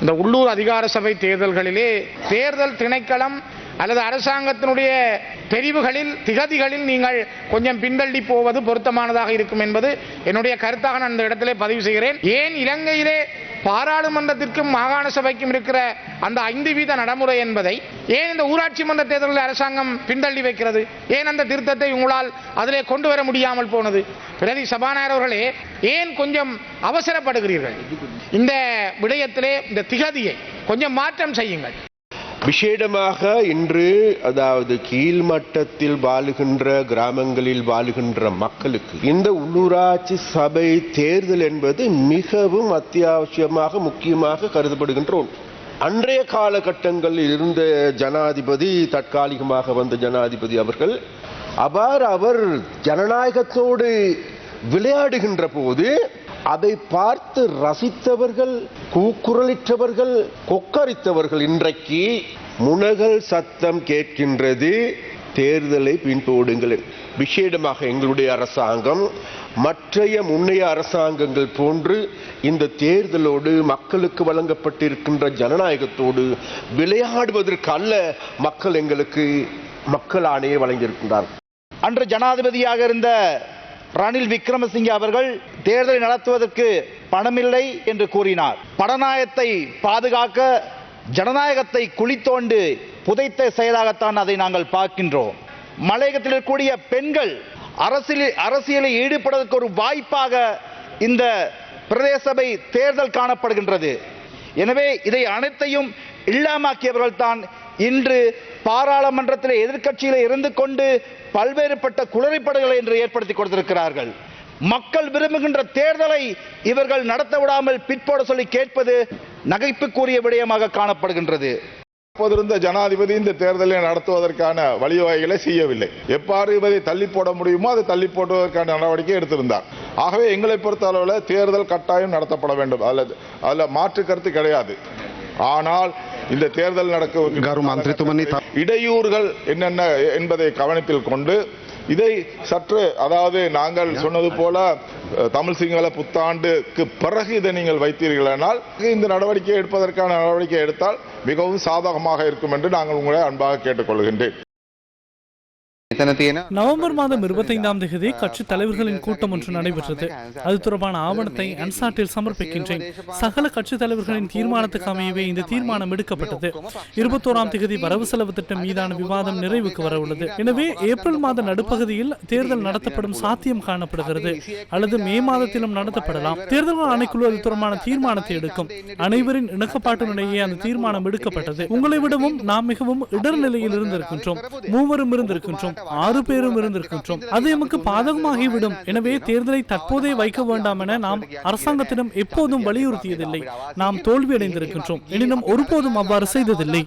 இந்த உள்ளூர் அதிகார சபை தேர்தல்களிலே தேர்தல் திணைக்களம் அல்லது அரசாங்கத்தினுடைய தெரிவுகளில் திகதிகளில் நீங்கள் கொஞ்சம் பின்தள்ளி போவது பொருத்தமானதாக இருக்கும் என்பது என்னுடைய கருத்தாக நான் இந்த இடத்திலே பதிவு செய்கிறேன். ஏன் இலங்கையிலே பாராளுமன்றத்திற்கும் மாகாண சபைக்கும் இருக்கிற அந்த ஐந்து வீத நடைமுறை என்பதை ஏன் இந்த ஊராட்சி மன்ற தேர்தலில் அரசாங்கம் பின்தள்ளி வைக்கிறது? ஏன் அந்த திருத்தத்தை உங்களால் அதிலே கொண்டு வர முடியாமல் போனது? பிரதி சபாநாயகர் அவர்களே ஏன் கொஞ்சம் அவசரப்படுகிறீர்கள்? இந்த விடயத்திலே இந்த திகதியை கொஞ்சம் மாற்றம் செய்யுங்கள். விசேடமாக இன்று அதாவது கீழ்மட்டத்தில் வாழுகின்ற கிராமங்களில் வாழுகின்ற மக்களுக்கு இந்த உள்ளூராட்சி சபை தேர்தல் என்பது மிகவும் அத்தியாவசியமாக முக்கியமாக கருதப்படுகின்ற ஒன்று. அன்றைய காலகட்டங்களில் இருந்த ஜனாதிபதி தற்காலிகமாக வந்த ஜனாதிபதி அவர்கள் அவர் அவர் ஜனநாயகத்தோடு விளையாடுகின்ற போது அதை பார்த்து ரசித்தவர்கள் கூக்குரலிட்டவர்கள் கொக்கரித்தவர்கள் இன்றைக்கு முனகல் சத்தம் கேட்கின்றது. தேர்தலை பின்போடுங்கள். விஷேடமாக எங்களுடைய அரசாங்கம் மற்றைய முன்னைய அரசாங்கங்கள் போன்று இந்த தேர்தலோடு மக்களுக்கு வழங்கப்பட்டிருக்கின்ற ஜனநாயகத்தோடு விளையாடுவதற்கு அல்ல மக்கள் எங்களுக்கு மக்கள் ஆணையை வழங்கியிருக்கின்றார்கள். அன்று ஜனாதிபதியாக இருந்த ரணில் விக்ரமசிங்கே அவர்கள் தேர்தலை நடத்துவதற்கு பணமில்லை என்று கூறினார். படநாயகத்தை பாதுகாக்க ஜனநாயகத்தை குளித்தோண்டு புதைத்த செயலாகத்தான் அதை நாங்கள் பார்க்கின்றோம். மலையகத்தில் இருக்கக்கூடிய பெண்கள் அரசியலில் அரசியலில் ஈடுபடுவதற்கு ஒரு வாய்ப்பாக இந்த பிரதேசபை தேர்தல் காணப்படுகின்றது. எனவே இதை அனைத்தையும் இல்லாமாக்கியவர்கள் தான் இன்று பாராளுமன்றத்தில் எதிர்க்கட்சியில் இருந்து கொண்டு பல்வேறுபட்ட குளறிப்படைகளை என்று ஏற்படுத்தி கொடுத்திருக்கிறார்கள். மக்கள் விரும்புகின்ற தேர்தலை இவர்கள் நடத்த விடாமல் பிற்போட சொல்லி கேட்பது நகைப்புக்குரிய விடயமாக காணப்படுகின்றது. அப்போதிருந்த ஜனாதிபதி இந்த தேர்தலை நடத்துவதற்கான வழிவகைகளை செய்யவில்லை. எப்பாறு இதை தள்ளி போட முடியுமோ அதை தள்ளி போடுவதற்கான நடவடிக்கை எடுத்திருந்தார். ஆகவே எங்களை பொறுத்த அளவில் தேர்தல் கட்டாயம் நடத்தப்பட வேண்டும். அதில் அதில் மாற்று கருத்து கிடையாது. ஆனால் இந்த தேர்தல் நடக்க இடையூறுகள் என்னென்ன என்பதை கவனத்தில் கொண்டு இதை சற்று அதாவது நாங்கள் சொன்னது போல தமிழ் சிங்கள புத்தாண்டுக்கு பிறகு இதை நீங்கள் வைத்தீர்களானால் இந்த நடவடிக்கை எடுப்பதற்கான நடவடிக்கை எடுத்தால் மிகவும் சாதகமாக இருக்கும் என்று நாங்கள் உங்களை அன்பாக கேட்டுக்கொள்கின்றேன். நவம்பர் மாதம் இருபத்தைந்தாம் தேதி கட்சி தலைவர்களின் கூட்டம் ஒன்று நடைபெற்றது. அது தொடர்பான ஆவணத்தை அன்சாட்டில் சமர்ப்பிக்கின்றேன். சகல கட்சி தலைவர்களின் தீர்மானத்துக்கு அமையவே இந்த தீர்மானம் எடுக்கப்பட்டது. இருபத்தோராம் தேதி வரவு செலவு திட்டம் மீதான விவாதம் நிறைவுக்கு வர உள்ளது எனவே ஏப்ரல் மாத நடுப்பகுதியில் தேர்தல் நடத்தப்படும் சாத்தியம் காணப்படுகிறது. அல்லது மே மாதத்திலும் நடத்தப்படலாம். தேர்தல் ஆணைக்குழு அது தொடர்பான தீர்மானத்தை எடுக்கும். அனைவரின் இணக்கப்பாட்டினிடையே அந்த தீர்மானம் எடுக்கப்பட்டது. உங்களை விடவும் நாம் மிகவும் இடர்நிலையில் இருந்திருக்கின்றோம். மூவரும் இருந்திருக்கின்றோம். ஆறு பேரும் இருந்திருக்கின்றோம். அது எமக்கு பாதகமாகிவிடும். எனவே தேர்தலை தற்போதே வைக்க வேண்டாம் என நாம் அரசாங்கத்திடம் எப்போதும் வலியுறுத்தியதில்லை. நாம் தோல்வியடைந்திருக்கின்றோம். எனினும் ஒருபோதும் அவ்வாறு செய்ததில்லை.